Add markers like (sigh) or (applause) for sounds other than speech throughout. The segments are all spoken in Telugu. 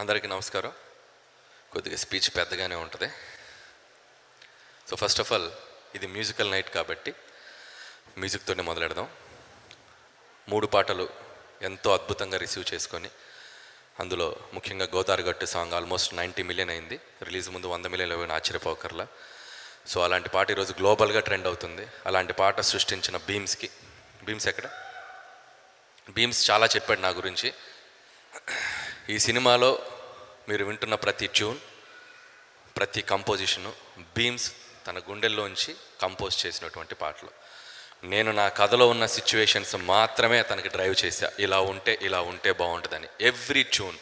అందరికీ నమస్కారం. కొద్దిగా స్పీచ్ పెద్దగానే ఉంటుంది. సో ఫస్ట్ ఆఫ్ ఆల్ ఇది మ్యూజికల్ నైట్ కాబట్టి మ్యూజిక్తోనే మొదలెడదాం. మూడు పాటలు ఎంతో అద్భుతంగా రిసీవ్ చేసుకొని అందులో ముఖ్యంగా గోదావరి గట్టు సాంగ్ ఆల్మోస్ట్ నైంటీ మిలియన్ అయింది. రిలీజ్ ముందు వంద మిలియన్ ఇవ్వని ఆశ్చర్యపోకర్లా సో అలాంటి పాట ఈరోజు గ్లోబల్గా ట్రెండ్ అవుతుంది. అలాంటి పాట సృష్టించిన బీమ్స్కి బీమ్స్ ఎక్కడ? బీమ్స్ చాలా చెప్పాడు నా గురించి. ఈ సినిమాలో మీరు వింటున్న ప్రతి ట్యూన్ ప్రతి కంపోజిషను బీమ్స్ తన గుండెల్లోంచి కంపోజ్ చేసినటువంటి పాటలు. నేను నా కథలో ఉన్న సిచ్యువేషన్స్ మాత్రమే తనకి డ్రైవ్ చేశా. ఇలా ఉంటే ఇలా ఉంటే బాగుంటుందని. Every tune.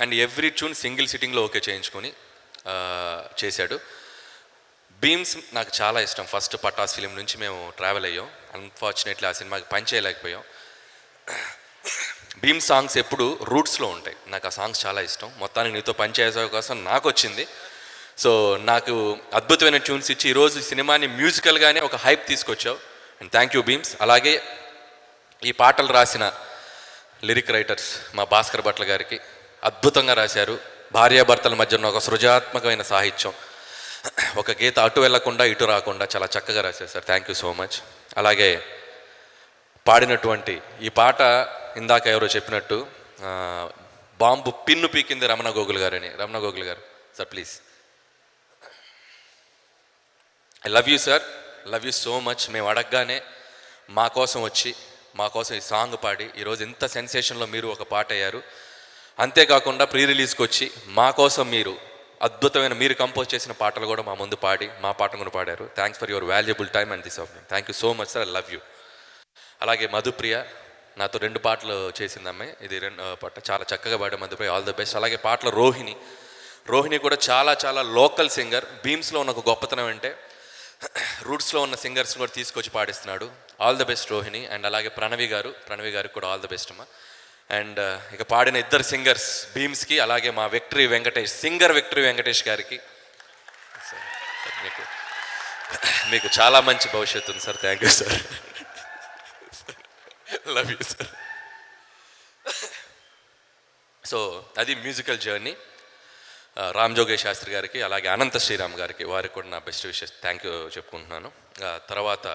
And every tune single సిట్టింగ్లో okay చేయించుకొని చేశాడు. బీమ్స్ నాకు చాలా ఇష్టం. ఫస్ట్ పటాస్ ఫిలిం నుంచి మేము ట్రావెల్ అయ్యాం. అన్ఫార్చునేట్లీ ఆ సినిమాకి పని చేయలేకపోయాం భీమ్ సాంగ్స్ ఎప్పుడు రూట్స్లో ఉంటాయి. నాకు ఆ సాంగ్స్ చాలా ఇష్టం. మొత్తానికి నీతో పనిచేసే అవకాశం నాకు వచ్చింది. సో నాకు అద్భుతమైన ట్యూన్స్ ఇచ్చి ఈరోజు సినిమాని మ్యూజికల్గానే ఒక హైప్ తీసుకొచ్చావు. And thank you Bheems. అలాగే ఈ పాటలు రాసిన లిరిక్ రైటర్స్ మా భాస్కర్ భట్ల గారికి అద్భుతంగా రాశారు. భార్యాభర్తల మధ్య ఉన్న ఒక సృజనాత్మకమైన సాహిత్యం. ఒక గీత అటు వెళ్ళకుండా ఇటు రాకుండా చాలా చక్కగా రాశారు sir. Thank you so much అలాగే పాడినటువంటి ఈ పాట ఇందాక ఎవరో చెప్పినట్టు బాంబు పిన్ను పీకింది రమణ గోగుల్ గారని Ramana Gogul garu. Sir please. I love you sir love you so much మేము అడగగానే మా కోసం వచ్చి మా కోసం ఈ సాంగ్ పాడి ఈరోజు ఇంత సెన్సేషన్లో మీరు ఒక పాట అయ్యారు. అంతేకాకుండా ప్రీ రిలీజ్కి వచ్చి మా కోసం మీరు అద్భుతమైన మీరు కంపోజ్ చేసిన పాటలు కూడా మా ముందు పాడి మా పాటను కూడా పాడారు. Thanks for your valuable time and this of thank you so much sir I love you అలాగే మధుప్రియ నాతో రెండు పాటలు చేసింది అమ్మాయి ఇది రెండు పాట చాలా చక్కగా పాడే మధ్యపై ఆల్ ద బెస్ట్ అలాగే పాటలు రోహిణి. రోహిణి కూడా చాలా చాలా లోకల్ సింగర్ బీమ్స్లో ఉన్న ఒక గొప్పతనం అంటే రూట్స్లో ఉన్న సింగర్స్ కూడా తీసుకొచ్చి పాడిస్తున్నాడు. All the best Rohini. And అలాగే ప్రణవి గారు ప్రణవి గారికి కూడా ఆల్ ద బెస్ట్ అమ్మా. అండ్ ఇక పాడిన ఇద్దరు సింగర్స్ భీమ్స్కి అలాగే మా Victory Venkatesh singer Victory Venkatesh గారికి. సార్, మీకు మీకు చాలా మంచి భవిష్యత్తు ఉంది sir thank you sir love you sir so అది మ్యూజికల్ జర్నీ రామ్ జోగే శాస్త్రి గారికి అలాగే అనంత శ్రీరామ్ గారికి వారికి కూడా నా బెస్ట్ విషెస్ థ్యాంక్ యూ చెప్పుకుంటున్నాను. Uh, తర్వాత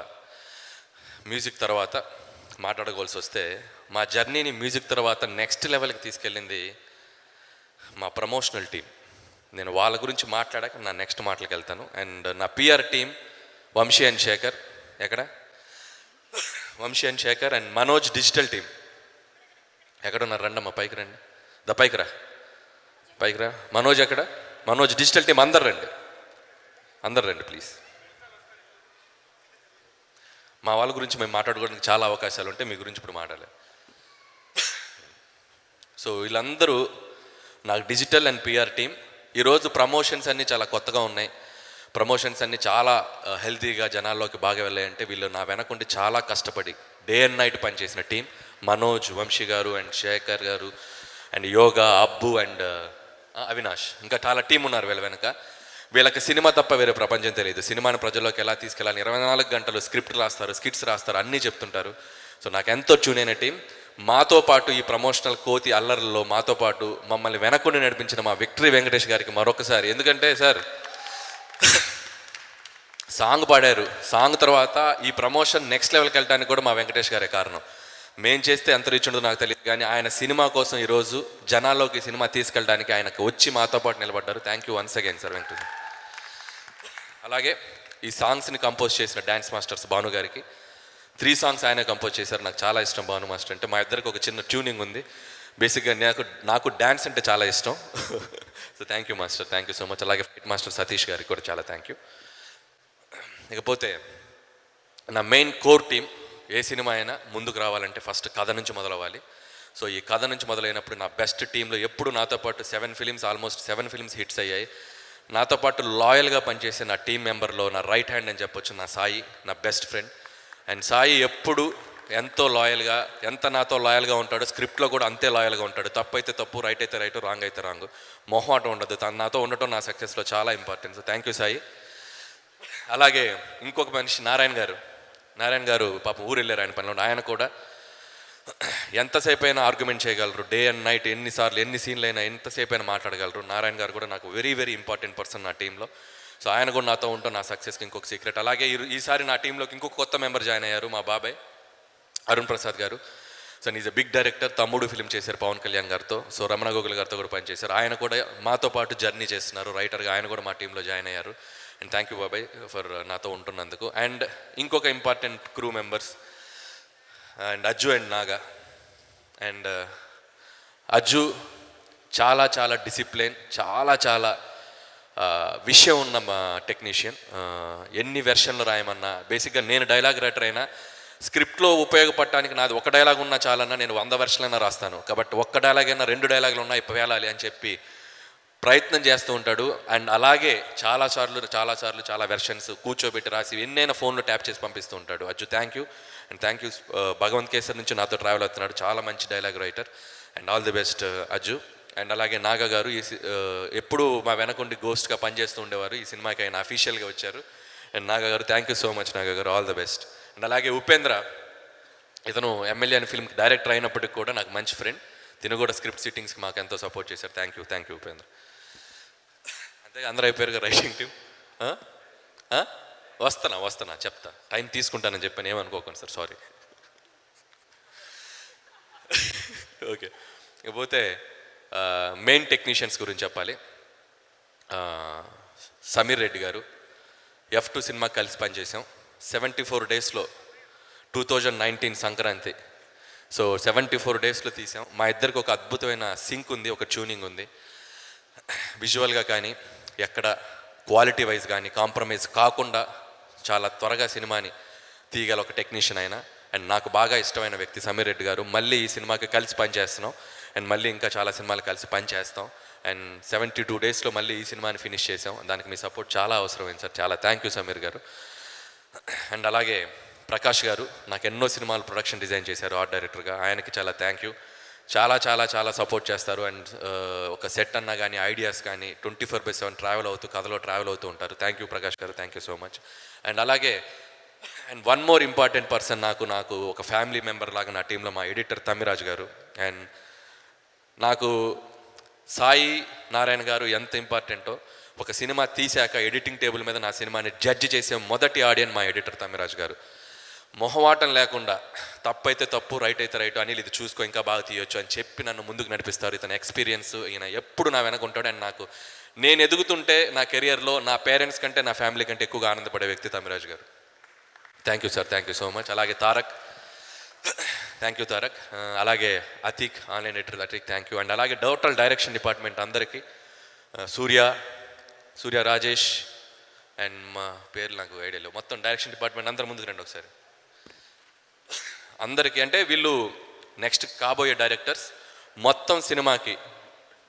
మ్యూజిక్ తర్వాత మాట్లాడుకోవాల్సి వస్తే మా జర్నీని మ్యూజిక్ తర్వాత నెక్స్ట్ లెవెల్కి తీసుకెళ్ళింది మా ప్రమోషనల్ టీం నేను వాళ్ళ గురించి మాట్లాడాక నా నెక్స్ట్ మాటలకు వెళ్తాను అండ్ uh, నా PR team Vamsi and Shekhar ఎక్కడ? Vamsi and Shekhar and Manoj digital team. ఎక్కడ ఉన్నారు రండమ్మా పైకి రండి. ద పైకి రా. పైకి రా. మనోజ్ ఎక్కడ? మనోజ్ డిజిటల్ టీం అందరు రండి. అందరు రండి ప్లీజ్. మా వాళ్ళ గురించి మేము మాట్లాడుకోవడానికి చాలా అవకాశాలు ఉంటాయి మీ గురించి ఇప్పుడు మాట్లాడలేదు సో వీళ్ళందరూ నాకు డిజిటల్ అండ్ పిఆర్ టీం ఈరోజు ప్రమోషన్స్ అన్నీ చాలా కొత్తగా ఉన్నాయి. ప్రమోషన్స్ అన్నీ చాలా హెల్తీగా జనాల్లోకి బాగా వెళ్ళాయంటే వీళ్ళు నా వెనకుండి చాలా కష్టపడి డే అండ్ నైట్ పనిచేసిన team. Manoj Vamsi garu and Shekhar garu and Yoga Abbu and Avinash. ఇంకా చాలా టీం ఉన్నారు వీళ్ళ వెనక. వీళ్ళకి సినిమా తప్ప వేరే ప్రపంచం తెలియదు. సినిమాని ప్రజల్లోకి ఎలా తీసుకెళ్ళాలి ఇరవై నాలుగు గంటలు స్క్రిప్ట్ రాస్తారు స్కిట్స్ రాస్తారు అన్నీ చెప్తుంటారు. సో నాకు ఎంతో చూనైన టీం. మాతో పాటు ఈ ప్రమోషనల్ కోతి అల్లర్లలో మాతో పాటు మమ్మల్ని వెనకుండి నడిపించిన మా విక్టరీ వెంకటేష్ గారికి మరొకసారి. ఎందుకంటే సార్ సాంగ్ పాడారు. సాంగ్ తర్వాత ఈ ప్రమోషన్ నెక్స్ట్ లెవెల్కి వెళ్ళడానికి కూడా మా వెంకటేష్ గారే కారణం. మేం చేస్తే ఎంత రీచ్ ఉండదు నాకు తెలియదు కానీ ఆయన సినిమా కోసం ఈరోజు జనాల్లోకి సినిమా తీసుకెళ్ళడానికి ఆయనకు వచ్చి మాతో పాటు నిలబడ్డారు. Thank you once again sir Venkatesh అలాగే ఈ సాంగ్స్ని కంపోజ్ చేసిన డ్యాన్స్ మాస్టర్స్ భాను గారికి. త్రీ సాంగ్స్ ఆయన కంపోజ్ చేశారు. నాకు చాలా ఇష్టం భాను మాస్టర్ అంటే. మా ఇద్దరికి ఒక చిన్న ట్యూనింగ్ ఉంది. బేసిక్గా నాకు నాకు డ్యాన్స్ అంటే చాలా ఇష్టం. So thank you master. Thank you so much అలాగే ఫైట్ మాస్టర్ సతీష్ గారికి కూడా చాలా థ్యాంక్ యూ ఇకపోతే నా మెయిన్ కోర్ టీం ఏ సినిమా అయినా ముందుకు రావాలంటే ఫస్ట్ కథ నుంచి మొదలవ్వాలి. సో ఈ కథ నుంచి మొదలైనప్పుడు నా బెస్ట్ టీంలో ఎప్పుడు నాతో పాటు seven films almost seven films hits అయ్యాయి. నాతో పాటు లాయల్గా పనిచేసే నా టీం మెంబర్లో నా రైట్ హ్యాండ్ అని చెప్పొచ్చు నా సాయి నా బెస్ట్ ఫ్రెండ్ అండ్ సాయి ఎప్పుడు ఎంతో లాయల్గా ఎంత నాతో లాయల్గా ఉంటాడో స్క్రిప్ట్లో కూడా అంతే లాయల్గా ఉంటాడు. తప్పు అయితే తప్పు రైట్ అయితే రైట్ రాంగ్ అయితే రాంగ్ మొహమాటం ఉండదు. తను నాతో ఉండటం నా సక్సెస్లో చాలా important so thank you Sai. అలాగే ఇంకొక మనిషి నారాయణ గారు. నారాయణ గారు పాపం ఊరు వెళ్ళారు ఆయన పనిలో ఆయన కూడా ఎంతసేపు అయినా ఆర్గ్యుమెంట్ చేయగలరు? డే అండ్ నైట్ ఎన్నిసార్లు ఎన్ని సీన్లు అయినా ఎంతసేపు అయినా మాట్లాడగలరు? నారాయణ గారు కూడా నాకు వెరీ వెరీ ఇంపార్టెంట్ పర్సన్ నా టీంలో. సో ఆయన కూడా నాతో ఉంటాం నా సక్సెస్కి ఇంకొక సీక్రెట్. అలాగే ఈసారి నా టీంలోకి ఇంకొక కొత్త మెంబర్ జాయిన్ అయ్యారు మా బాబాయ్ Arun Prasad garu. So is a big director Thammudu film చేశారు పవన్ కళ్యాణ్ గారితో. సో రమణ గోగుల్ గారితో కూడా పనిచేశారు. ఆయన కూడా మాతో పాటు జర్నీ చేస్తున్నారు రైటర్గా ఆయన కూడా మా టీంలో జాయిన్ అయ్యారు. అండ్ థ్యాంక్ యూ బాబాయ్ ఫర్ నాతో ఉంటున్నందుకు. అండ్ ఇంకొక important crew members and Ajju and Naga and Ajju చాలా చాలా డిసిప్లిన్ చాలా చాలా uh, విషయం ఉన్న మా టెక్నీషియన్ uh, ఎన్ని వెర్షన్లు రాయమన్నా బేసిక్గా నేను డైలాగ్ రైటర్ అయినా స్క్రిప్ట్లో ఉపయోగపడటానికి నాది ఒక డైలాగ్ ఉన్నా చాలన్నా నేను వంద వెర్షన్లైనా రాస్తాను. కాబట్టి ఒక్క డైలాగ్ అయినా రెండు డైలాగులు ఉన్నాయి పేలాలి అని చెప్పి ప్రయత్నం చేస్తూ ఉంటాడు. అండ్ అలాగే చాలా సార్లు చాలా సార్లు చాలా వెర్షన్స్ కూర్చోబెట్టి రాసి ఎన్నైనా ఫోన్లో ట్యాప్ చేసి పంపిస్తూ ఉంటాడు. Ajju thank you and thank you Bhagavanth Kesar నుంచి నాతో ట్రావెల్ అవుతున్నాడు. చాలా మంచి dialogue writer and all the best Ajju. And అలాగే నాగా గారు ఈ ఎప్పుడు uh, ఎప్పుడూ మా వెనకుండి గోస్ట్గా పనిచేస్తూ ఉండేవారు. ఈ సినిమాకి ఆయన అఫీషియల్గా వచ్చారు. And Naga garu thank you so much Naga garu. All the best and అలాగే ఉపేంద్ర. ఇతను ఎమ్మెల్యే అని ఫిల్మ్కి డైరెక్టర్ అయినప్పటికి కూడా నాకు మంచి ఫ్రెండ్ తిను కూడా స్క్రిప్ట్ సిట్టింగ్స్కి మాకు ఎంతో సపోర్ట్ చేశారు. Thank you thank you Upendra. అంతే అందరూ అయిపోయారు కదా రైటింగ్ టీం. వస్తానా వస్తానా చెప్తా. టైం తీసుకుంటానని చెప్పాను ఏమనుకోకండి సార్ సారీ. ఓకే. ఇకపోతే మెయిన్ టెక్నీషియన్స్ గురించి చెప్పాలి. Sameer Reddy garu F two cinema కలిసి పనిచేసాం సెవెంటీ ఫోర్ డేస్లో two thousand nineteen Sankranti. So seventy four డేస్లో తీసాం మా ఇద్దరికి ఒక అద్భుతమైన సింక్ ఉంది ఒక ట్యూనింగ్ ఉంది. విజువల్గా కానీ ఎక్కడ క్వాలిటీ వైజ్ కానీ కాంప్రమైజ్ కాకుండా చాలా త్వరగా సినిమాని తీయగల ఒక టెక్నీషియన్ అయినా అండ్ నాకు బాగా ఇష్టమైన వ్యక్తి సమీర్ రెడ్డి గారు. మళ్ళీ ఈ సినిమాకి కలిసి పనిచేస్తున్నాం అండ్ మళ్ళీ ఇంకా చాలా సినిమాలు కలిసి పనిచేస్తాం అండ్ సెవెంటీ టూ డేస్లో మళ్ళీ ఈ సినిమాని ఫినిష్ చేసాం దానికి మీ సపోర్ట్ చాలా అవసరమైంది సార్. చాలా థ్యాంక్ యూ సమీర్ గారు. అండ్ అలాగే ప్రకాష్ గారు నాకు ఎన్నో సినిమాలు ప్రొడక్షన్ డిజైన్ చేశారు ఆర్ట్ డైరెక్టర్గా. ఆయనకి చాలా థ్యాంక్ యూ. చాలా చాలా చాలా సపోర్ట్ చేస్తారు. అండ్ uh, ఒక సెట్ అన్నా కానీ ఐడియాస్ కానీ twenty four by seven travel అవుతూ కథలో ట్రావెల్ అవుతూ ఉంటారు. Thank you Prakash garu. Thank you so much and అలాగే and one more important person నాకు నాకు ఒక ఫ్యామిలీ మెంబర్ లాగా నా టీంలో మా ఎడిటర్ తమ్మిరాజు గారు. అండ్ నాకు సాయి నారాయణ గారు ఎంత ఇంపార్టెంటో ఒక సినిమా తీశాక ఎడిటింగ్ టేబుల్ మీద నా సినిమాని జడ్జి చేసే మొదటి ఆడియన్ మా ఎడిటర్ తమ్మిరాజు గారు. మొహమాటం లేకుండా తప్పైతే తప్పు రైట్ అయితే రైట్ అని ఇది చూసుకో ఇంకా బాగా తీయొచ్చు అని చెప్పి నన్ను ముందుకు నడిపిస్తారు. ఇతని ఎక్స్పీరియన్స్ ఈయన ఎప్పుడు నా వెనక ఉంటాడు అండ్ నాకు నేను ఎదుగుతుంటే నా కెరియర్లో నా పేరెంట్స్ కంటే నా ఫ్యామిలీ కంటే ఎక్కువగా ఆనందపడే వ్యక్తి Tamiraj garu. Thank you sir thank you so much అలాగే తారక్. Thank you Tarak. అలాగే Atheeq online editor Atheeq thank you and అలాగే టోటల్ డైరెక్షన్ డిపార్ట్మెంట్ అందరికీ సూర్య సూర్య రాజేష్ అండ్ మా పేర్లు నాకు ఐడియా లేవు. మొత్తం డైరెక్షన్ డిపార్ట్మెంట్ అందరి ముందుకు రండి ఒకసారి. అందరికీ అంటే వీళ్ళు నెక్స్ట్ కాబోయే డైరెక్టర్స్ మొత్తం సినిమాకి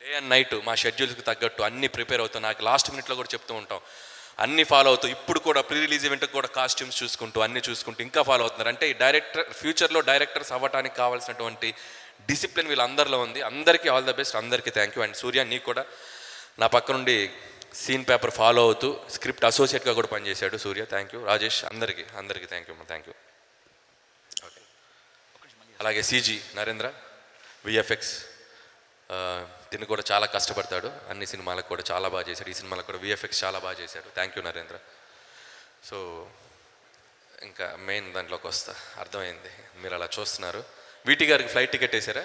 డే అండ్ నైట్ మా షెడ్యూల్స్కి తగ్గట్టు అన్ని ప్రిపేర్ అవుతాం నాకు లాస్ట్ మినిట్లో కూడా చెప్తూ ఉంటాం. అన్ని ఫాలో అవుతూ ఇప్పుడు కూడా ప్రీ రిలీజ్ ఈవెంట్కి కూడా కాస్ట్యూమ్స్ చూసుకుంటూ అన్ని చూసుకుంటూ ఇంకా ఫాలో అవుతున్నారు. అంటే ఈ డైరెక్టర్ ఫ్యూచర్లో డైరెక్టర్స్ అవ్వడానికి కావాల్సినటువంటి డిసిప్లిన్ వీళ్ళందరిలో ఉంది. అందరికీ ఆల్ ద బెస్ట్. అందరికీ థ్యాంక్ యూ. అండ్ సూర్య నీకు కూడా నా పక్క నుండి సీన్ పేపర్ ఫాలో అవుతూ స్క్రిప్ట్ అసోసియేట్గా కూడా పనిచేశాడు సూర్య. Thank you. రాజేష్ అందరికీ అందరికీ థ్యాంక్ యూ. Thank you. అలాగే సీజీ నరేంద్ర విఎఫ్ఎక్స్ తిని కూడా చాలా కష్టపడతాడు. అన్ని సినిమాలకు కూడా చాలా బాగా చేశాడు. ఈ సినిమాలకు కూడా విఎఫ్ఎక్స్ చాలా బాగా చేశాడు. Thank you Narendra. సో ఇంకా మెయిన్ దాంట్లోకి వస్తా. అర్థమైంది. మీరు అలా చూస్తున్నారు. వీటి గారికి ఫ్లైట్ టికెట్ వేసారా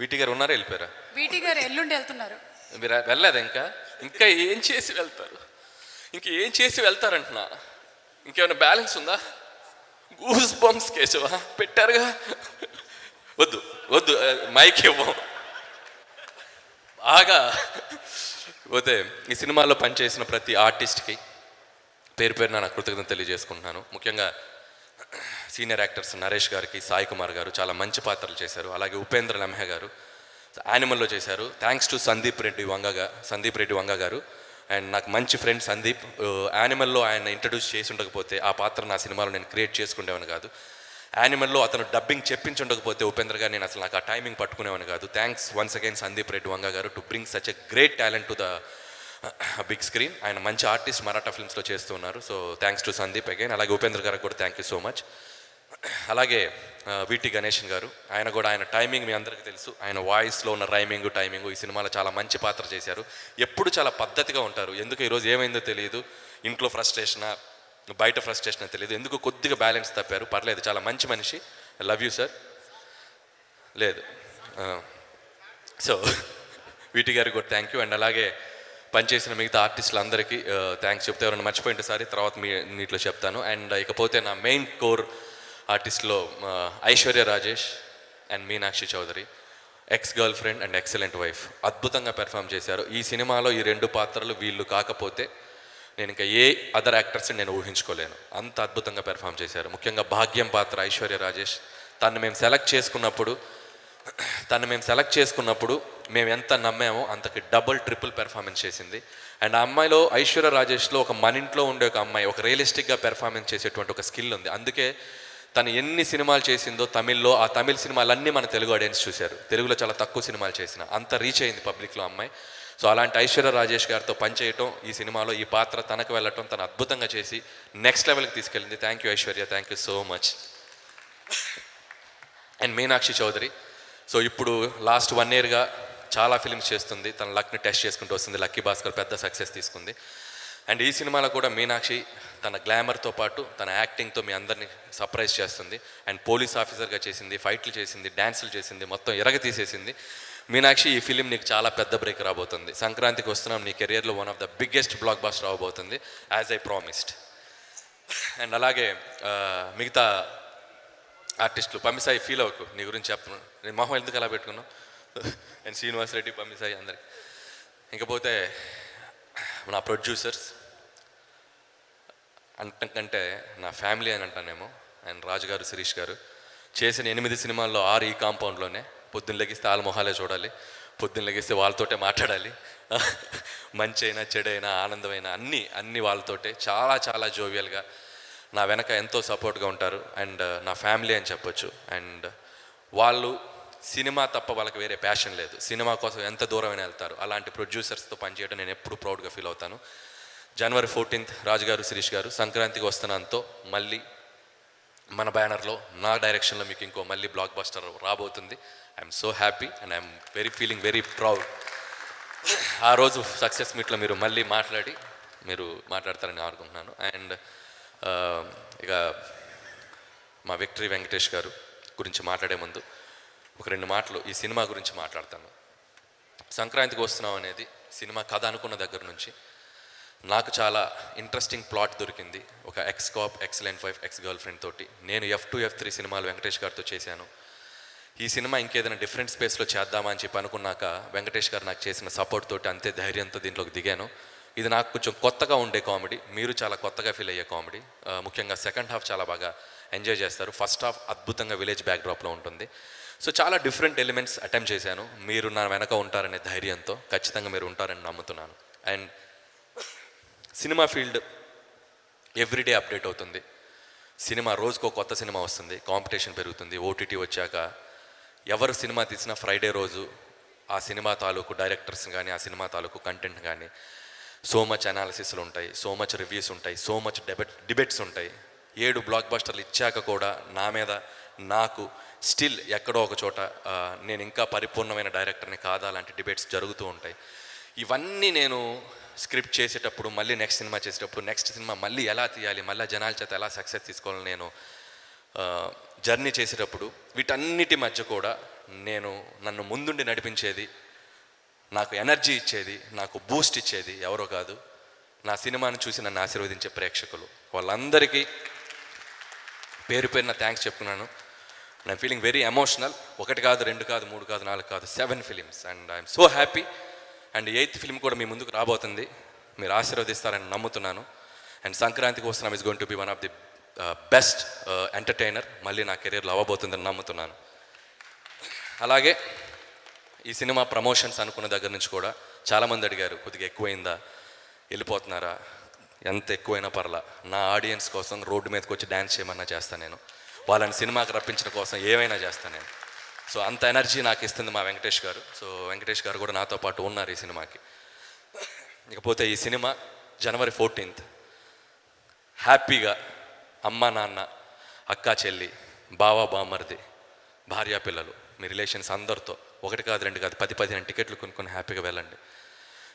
వీటి గారు ఉన్నారా వెళ్ళిపోయారా? వీటి గారు ఎల్లుండి వెళ్తున్నారు. మీరు వెళ్ళలేదా ఇంకా? ఇంకా ఏం చేసి వెళ్తారు? ఇంక ఏం చేసి వెళ్తారంటున్నా? ఇంకేమైనా బ్యాలెన్స్ ఉందా? Goose bumps Keshava. పెట్టారుగా. వద్దు వద్దు మైక్ ఇవ్వం. బాగా. పోతే ఈ సినిమాలో పనిచేసిన ప్రతి ఆర్టిస్ట్కి పేరు పేరున నా కృతజ్ఞత తెలియజేసుకుంటున్నాను. ముఖ్యంగా సీనియర్ యాక్టర్స్ నరేష్ గారికి సాయి కుమార్ గారు చాలా మంచి పాత్రలు చేశారు. అలాగే ఉపేంద్ర లమ్హ గారు యానిమల్లో చేశారు. Thanks to Sandeep Reddy Vanga Sandeep Reddy Vanga garu. And నాకు మంచి ఫ్రెండ్ సందీప్. యానిమల్లో ఆయన ఇంట్రడ్యూస్ చేసి ఉండకపోతే ఆ పాత్ర నా సినిమాలో నేను క్రియేట్ చేసుకునేవాని కాదు. యానిమల్లో అతను డబ్బింగ్ చెప్పించుండకపోతే ఉపేంద్ర గారు నేను అసలు నాకు ఆ టైమింగ్ పట్టుకునేవాని కాదు. Thanks once again Sandeep Reddy Vanga garu to bring such a great talent to the big screen ఆయన మంచి ఆర్టిస్ట్ మరాఠా ఫిల్మ్స్లో చేస్తూ ఉన్నారు. So thanks to Sandeep again అలాగే ఉపేంద్ర గారికి కూడా థ్యాంక్ యూ సో మచ్ అలాగే విటి గణేషన్ గారు ఆయన కూడా ఆయన టైమింగ్ మీ అందరికీ తెలుసు. ఆయన వాయిస్లో ఉన్న రైమింగ్ టైమింగ్ ఈ సినిమాలో చాలా మంచి పాత్ర చేశారు. ఎప్పుడు చాలా పద్ధతిగా ఉంటారు. ఎందుకు ఈరోజు ఏమైందో తెలియదు. ఇంట్లో ఫ్రస్ట్రేషనా బయట ఫ్రస్ట్రేషన్ తెలియదు ఎందుకు కొద్దిగా బ్యాలెన్స్ తప్పారు. పర్లేదు చాలా మంచి మనిషి. లవ్ యూ సార్ లేదు. సో వీటి (laughs) గారికి కూడా థ్యాంక్ యూ అండ్ అలాగే పనిచేసిన మిగతా ఆర్టిస్టులు అందరికీ థ్యాంక్స్ చెప్తే ఎవరైనా మర్చిపోయింటే సారి తర్వాత మీ నీటిలో చెప్తాను. అండ్ ఇకపోతే నా main core ఆర్టిస్ట్లో Aishwarya Rajesh and Meenakshi Chaudhary. Ex girlfriend and excellent wife అద్భుతంగా పెర్ఫామ్ చేశారు. ఈ సినిమాలో ఈ రెండు పాత్రలు వీళ్ళు కాకపోతే నేను ఇంకా ఏ అదర్ యాక్టర్స్ని నేను ఊహించుకోలేను. అంత అద్భుతంగా పెర్ఫామ్ చేశారు. ముఖ్యంగా భాగ్యం పాత్ర ఐశ్వర్య రాజేష్. తను మేము సెలెక్ట్ చేసుకున్నప్పుడు తను మేము సెలెక్ట్ చేసుకున్నప్పుడు మేము ఎంత నమ్మామో అంతకి డబుల్ ట్రిపుల్ పెర్ఫార్మెన్స్ చేసింది. అండ్ ఆ అమ్మాయిలో ఐశ్వర్య రాజేష్లో ఒక మన ఇంట్లో ఉండే ఒక అమ్మాయి ఒక రియలిస్టిక్గా పెర్ఫార్మెన్స్ చేసేటువంటి ఒక స్కిల్ ఉంది. అందుకే తను ఎన్ని సినిమాలు చేసిందో తమిళ్ళో ఆ తమిళ సినిమాలన్నీ మన తెలుగు ఆడియన్స్ చూశారు. తెలుగులో చాలా తక్కువ సినిమాలు చేసిన. అంత రీచ్ అయింది పబ్లిక్లో అమ్మాయి. సో అలాంటి ఐశ్వర్య రాజేష్ గారితో పనిచేయటం ఈ సినిమాలో ఈ పాత్ర తనకు వెళ్ళటం తను అద్భుతంగా చేసి నెక్స్ట్ లెవెల్కి తీసుకెళ్ళింది. Thank you Aishwarya. Thank you so much and Meenakshi Chaudhary. So ఇప్పుడు లాస్ట్ వన్ ఇయర్గా చాలా ఫిల్మ్స్ చేస్తుంది. తన లక్ని టెస్ట్ చేసుకుంటూ వస్తుంది. లక్కీ భాస్కర్ పెద్ద సక్సెస్ తీసుకుంది. అండ్ ఈ సినిమాలో కూడా మీనాక్షి తన గ్లామర్తో పాటు తన యాక్టింగ్తో మీ అందరిని సర్ప్రైజ్ చేస్తుంది. అండ్ పోలీస్ ఆఫీసర్గా చేసింది ఫైట్లు చేసింది డ్యాన్సులు చేసింది మొత్తం ఎరగ తీసేసింది. మీనాక్షి ఈ ఫిలిం నీకు చాలా పెద్ద బ్రేక్ రాబోతుంది. సంక్రాంతికి వస్తున్నాం నీ కెరియర్లో one of the biggest blockbuster రాబోతుంది యాజ్ ఐ ప్రామిస్డ్ అండ్ అలాగే మిగతా ఆర్టిస్టులు పంపిసాయి ఫీల్ అవ్వకు నీ గురించి చెప్తున్నాను నేను మొహం ఎందుకు అలా పెట్టుకున్నాం అండ్ శ్రీనివాస్ రెడ్డి పంపిసాయి అందరికి. ఇంకపోతే నా ప్రొడ్యూసర్స్ అంతకంటే నా ఫ్యామిలీ అని అంటానేమో అండ్ రాజు గారు శిరీష్ గారు చేసిన ఎనిమిది సినిమాల్లో ఆరు ఈ కాంపౌండ్లోనే పొద్దున్న లెగిస్తే వాళ్ళ మొహాలే చూడాలి పొద్దున్న లెగిస్తే వాళ్ళతోటే మాట్లాడాలి. (laughs) మంచి అయినా చెడైనా ఆనందమైనా అన్నీ అన్నీ వాళ్ళతోటే చాలా చాలా జోవియల్గా నా వెనక ఎంతో సపోర్ట్గా ఉంటారు. అండ్ uh, నా ఫ్యామిలీ అని చెప్పొచ్చు. అండ్ వాళ్ళు సినిమా తప్ప వాళ్ళకి వేరే ప్యాషన్ లేదు. సినిమా కోసం ఎంత దూరమైనా వెళ్తారు. అలాంటి ప్రొడ్యూసర్స్తో పనిచేయడం నేను ఎప్పుడు ప్రౌడ్గా ఫీల్ అవుతాను. జనవరి ఫోర్టీన్త్ రాజు గారు శిరీష్ గారు సంక్రాంతికి వస్తున్నంతో మళ్ళీ మన బ్యానర్లో నా డైరెక్షన్లో మీకు ఇంకో మళ్ళీ బ్లాక్ బస్టర్ రాబోతుంది. I'm so happy and I'm very feeling very proud ఆ రోజు సక్సెస్ మీట్లో మీరు మళ్ళీ మాట్లాడి మీరు మాట్లాడతారని అనుకుంటున్నాను అండ్ ఇక మా విక్టరీ వెంకటేష్ గారు గురించి మాట్లాడే ముందు ఒక రెండు మాటలు ఈ సినిమా గురించి మాట్లాడతాను. సంక్రాంతికి వస్తున్నాం అనేది సినిమా కథ అనుకున్న దగ్గర నుంచి నాకు చాలా ఇంట్రెస్టింగ్ ప్లాట్ దొరికింది. ఒక ex cop excellent wife ex girlfriend తోటి. నేను ఎఫ్ టూ ఎఫ్ త్రీ సినిమాలు వెంకటేష్ గారితో చేశాను. ఈ సినిమా ఇంకేదైనా డిఫరెంట్ స్పేస్లో చేద్దామా అని చెప్పి అనుకున్నాక వెంకటేష్ గారు నాకు చేసిన సపోర్ట్ తోటి అంతే ధైర్యంతో దీంట్లోకి దిగాను. ఇది నాకు కొంచెం కొత్తగా ఉండే కామెడీ మీరు చాలా కొత్తగా ఫీల్ అయ్యే కామెడీ ముఖ్యంగా సెకండ్ హాఫ్ చాలా బాగా ఎంజాయ్ చేస్తారు. ఫస్ట్ హాఫ్ అద్భుతంగా విలేజ్ బ్యాక్డ్రాప్లో ఉంటుంది. సో చాలా డిఫరెంట్ ఎలిమెంట్స్ అటెంప్ట్ చేశాను. మీరు నా వెనక ఉంటారనే ధైర్యంతో ఖచ్చితంగా మీరు ఉంటారని నమ్ముతున్నాను. And cinema field everyday update అవుతుంది. సినిమా రోజుకో కొత్త సినిమా వస్తుంది కాంపిటీషన్ పెరుగుతుంది ఓటీటీ వచ్చాక ఎవరు సినిమా తీసినా ఫ్రైడే రోజు ఆ సినిమా తాలూకు డైరెక్టర్స్ కానీ ఆ సినిమా తాలూకు కంటెంట్ కానీ సో మచ్ అనాలిసిస్లు ఉంటాయి సో మచ్ రివ్యూస్ ఉంటాయి సో మచ్ డెబెట్ డిబేట్స్ ఉంటాయి. ఏడు బ్లాక్ బస్టర్లు ఇచ్చాక కూడా నా మీద నాకు స్టిల్ ఎక్కడో ఒక చోట నేను ఇంకా పరిపూర్ణమైన డైరెక్టర్ని కాదా లాంటి డిబేట్స్ జరుగుతూ ఉంటాయి. ఇవన్నీ నేను స్క్రిప్ట్ చేసేటప్పుడు మళ్ళీ నెక్స్ట్ సినిమా చేసేటప్పుడు నెక్స్ట్ సినిమా మళ్ళీ ఎలా తీయాలి మళ్ళీ జనాల చేత ఎలా సక్సెస్ తీసుకోవాలని నేను జర్నీ చేసేటప్పుడు వీటన్నిటి మధ్య కూడా నేను నన్ను ముందుండి నడిపించేది నాకు ఎనర్జీ ఇచ్చేది నాకు బూస్ట్ ఇచ్చేది ఎవరో కాదు నా సినిమాను చూసి నన్ను ఆశీర్వదించే ప్రేక్షకులు. వాళ్ళందరికీ పేరు పేరున థ్యాంక్స్ చెప్తున్నాను. ఐమ్ ఫీలింగ్ వెరీ ఎమోషనల్ ఒకటి కాదు రెండు కాదు మూడు కాదు నాలుగు కాదు seven films and I'm so happy and eighth film కూడా మీ ముందుకు రాబోతుంది. మీరు ఆశీర్వదిస్తారని నమ్ముతున్నాను. అండ్ సంక్రాంతికి వస్తున్నాం. Is going to be one of the best entertainer మళ్ళీ నా కెరీర్లో అవ్వబోతుందని నమ్ముతున్నాను. అలాగే ఈ సినిమా ప్రమోషన్స్ అనుకున్న దగ్గర నుంచి కూడా చాలామంది అడిగారు కొద్దిగా ఎక్కువైందా? వెళ్ళిపోతున్నారా? ఎంత ఎక్కువైనా పర్లా. నా ఆడియన్స్ కోసం రోడ్డు మీదకి వచ్చి డ్యాన్స్ చేయమన్నా చేస్తాను నేను. వాళ్ళని సినిమాకి రప్పించడం కోసం ఏమైనా చేస్తాను నేను. సో అంత ఎనర్జీ నాకు ఇస్తుంది మా వెంకటేష్ గారు. సో వెంకటేష్ గారు కూడా నాతో పాటు ఉన్నారు ఈ సినిమాకి. ఇకపోతే ఈ సినిమా జనవరి ఫోర్టీన్త్. హ్యాపీగా అమ్మ నాన్న అక్క చెల్లి బావా బామ్మర్ది భార్యా పిల్లలు మీ రిలేషన్స్ అందరితో ఒకటి కాదు రెండు కాదు పది పదిహేను టికెట్లు కొనుక్కొని హ్యాపీగా వెళ్ళండి.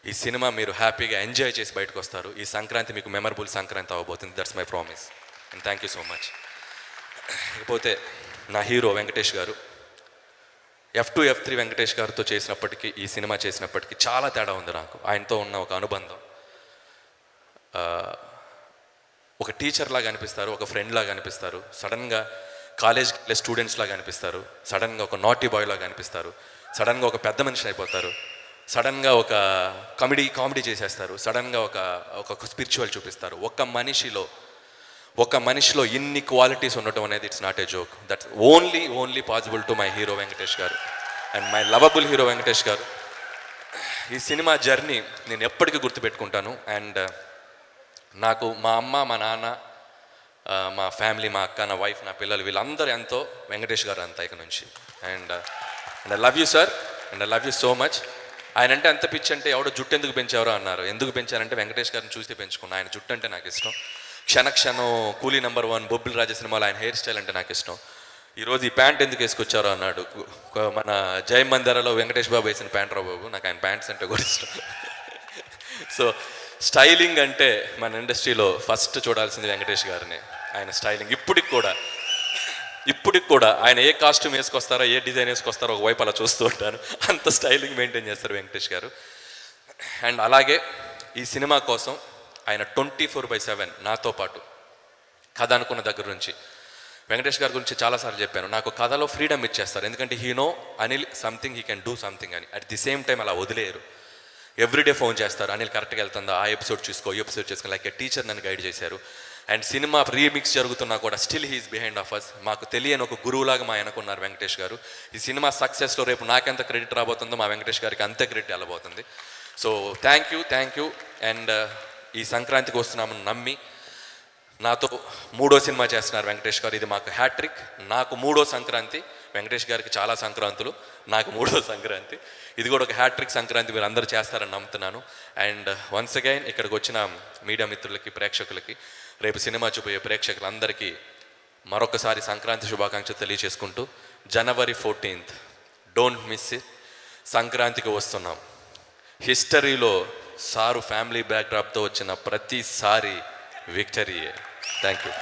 ఈ సినిమా మీరు హ్యాపీగా ఎంజాయ్ చేసి బయటకు వస్తారు. ఈ సంక్రాంతి మీకు మెమరబుల్ సంక్రాంతి అవ్వబోతుంది. That's my promise and thank you so much ఇకపోతే నా hero Venkatesh garu F two F three Venkatesh గారితో చేసినప్పటికీ ఈ సినిమా చేసినప్పటికీ చాలా తేడా ఉంది నాకు. ఆయనతో ఉన్న ఒక అనుబంధం. ఒక టీచర్ లాగా అనిపిస్తారు ఒక ఫ్రెండ్ లాగా అనిపిస్తారు. సడన్గా కాలేజ్ వెళ్ళే స్టూడెంట్స్ లాగా అనిపిస్తారు. సడన్గా ఒక నాటీ బాయ్ లాగా అనిపిస్తారు. సడన్గా ఒక పెద్ద మనిషి అయిపోతారు. సడన్గా ఒక కామెడీ కామెడీ చేసేస్తారు. సడన్గా ఒక ఒక స్పిరిచువల్ చూపిస్తారు. ఒక మనిషిలో ఒక మనిషిలో ఇన్ని క్వాలిటీస్ ఉండటం అనేది it's not a joke that's only only possible to my hero Venkatesh garu and my lovable hero Venkatesh garu. ఈ సినిమా జర్నీ నేను ఎప్పటికీ గుర్తుపెట్టుకుంటాను అండ్ uh, నాకు మా అమ్మ మా నాన్న uh, మా ఫ్యామిలీ మా అక్క నా వైఫ్ నా పిల్లలు వీళ్ళందరూ ఎంతో వెంకటేష్ గారు అంత ఇక నుంచి. And and I love you sir and I love you so much ఆయన అంటే ఎంత పిచ్చి అంటే ఎవడో జుట్టు ఎందుకు పెంచారో అన్నారు. ఎందుకు పెంచారంటే వెంకటేష్ గారిని చూస్తే పెంచుకున్నా. ఆయన జుట్టు అంటే నాకు ఇష్టం. క్షణక్షణం కూలీ నెంబర్ వన్ బొబ్బిల్ రాజ సినిమాలో ఆయన హెయిర్ స్టైల్ అంటే నాకు ఇష్టం. ఈరోజు ఈ ప్యాంట్ ఎందుకు వేసుకొచ్చారో అన్నాడు. మన జయ మందిరలో వెంకటేష్ బాబు వేసిన ప్యాంట్ బాబు నాకు ఆయన ప్యాంట్స్ అంటే కూడా ఇష్టం. సో స్టైలింగ్ అంటే మన ఇండస్ట్రీలో ఫస్ట్ చూడాల్సింది వెంకటేష్ గారిని ఆయన స్టైలింగ్. ఇప్పటికి కూడా ఇప్పటికి కూడా ఆయన ఏ కాస్ట్యూమ్ వేసుకొస్తారో ఏ డిజైన్ వేసుకొస్తారో ఒకవైపు అలా చూస్తూ ఉంటాను అంత స్టైలింగ్ మెయింటైన్ చేస్తారు వెంకటేష్ గారు. అండ్ అలాగే ఈ సినిమా కోసం ఆయన ట్వంటీ ఫోర్ బై సెవెన్ నాతో పాటు కథ అనుకున్న దగ్గర నుంచి. వెంకటేష్ గారి గురించి చాలాసార్లు చెప్పాను. నాకు కథలో ఫ్రీడమ్ ఇచ్చేస్తారు. ఎందుకంటే he know Anil something he can do something అని. అట్ ది సేమ్ టైం అలా వదిలేయరు. ఎవ్రీడే ఫోన్ చేస్తారు. అనిల్ కరెక్ట్గా వెళ్తుందా? ఆ ఎపిసోడ్ చూసుకో ఈ ఎపిసోడ్ చూసుకో. లైక్ టీచర్ నన్ను గైడ్ చేశారు. అండ్ సినిమా రీమిక్స్ జరుగుతున్నా కూడా still he's behind of us మాకు తెలియని ఒక గురువులాగా మా అనుకున్నారు వెంకటేష్ గారు. ఈ సినిమా సక్సెస్లో రేపు నాకెంత క్రెడిట్ రాబోతుందో మా వెంకటేష్ గారికి అంతే credit వెళ్ళబోతుంది. So thank you thank you and ఈ సంక్రాంతికి వస్తున్నామని నమ్మి నాతో మూడో సినిమా చేస్తున్నారు వెంకటేష్ గారు. ఇది మాకు హ్యాట్రిక్ నాకు మూడో సంక్రాంతి. వెంకటేష్ గారికి చాలా సంక్రాంతులు. నాకు మూడో సంక్రాంతి. ఇది కూడా ఒక హ్యాట్రిక్ సంక్రాంతి మీరు అందరూ చేస్తారని నమ్ముతున్నాను. అండ్ వన్స్ అగైన్ ఇక్కడికి వచ్చిన మీడియా మిత్రులకి ప్రేక్షకులకి రేపు సినిమా చూపోయే ప్రేక్షకులందరికీ మరొకసారి సంక్రాంతి శుభాకాంక్షలు తెలియజేసుకుంటూ జనవరి ఫోర్టీన్త్. డోంట్ మిస్ ఇట్ సంక్రాంతికి వస్తున్నాం. హిస్టరీలో సారు ఫ్యామిలీ బ్యాక్డ్రాప్తో వచ్చిన ప్రతిసారి విక్టరీయే థ్యాంక్ యూ